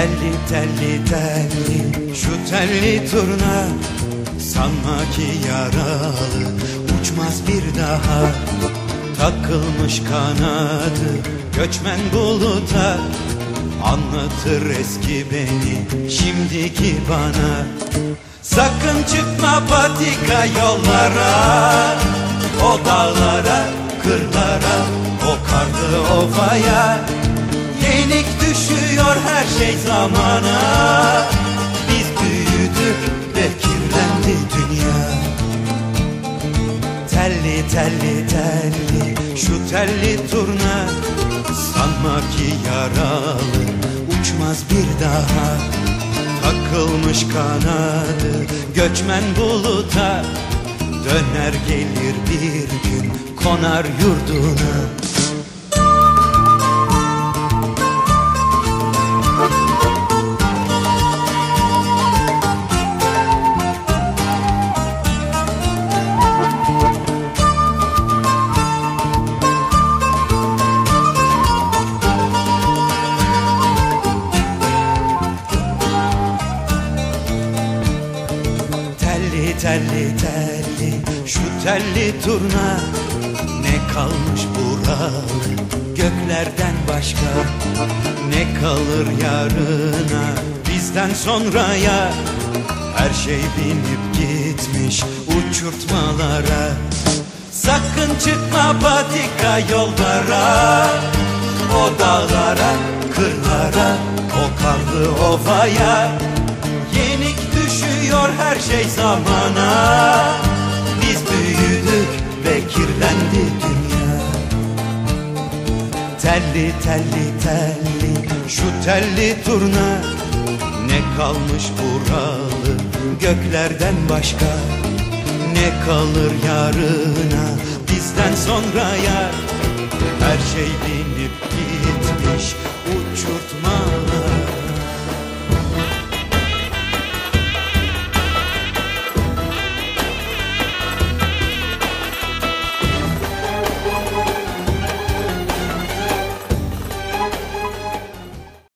telli telli şu telli turna Sanma ki yaralı. Uçmaz bir daha Takılmış kanadı. Göçmen buluta Anlatır eski beni. Şimdiki bana Sakın çıkma patika yollara. O dağlara, kırlara, o karlı ovaya düşüyor her şey zamana. Biz büyüdük ve kirlendi dünya. Telli telli telli şu telli turna. Sanma ki yaralı uçmaz bir daha. Takılmış kanadı göçmen buluta. Döner gelir bir gün konar yurduna Telli telli şu telli turna Ne kalmış buralı göklerden başka Ne kalır yarına? Bizden sonraya Her şey binip gitmiş uçurtmalara. Sakın çıkma patika yollara O dağlara, kırlara, o karlı ovaya. Yenik düşüyor her şey zamana. Biz büyüdük ve kirlendi dünya. Telli telli telli şu telli turna. Ne kalmış buralı göklerden başka? Ne kalır yarına bizden sonraya Her şey binip gitmiş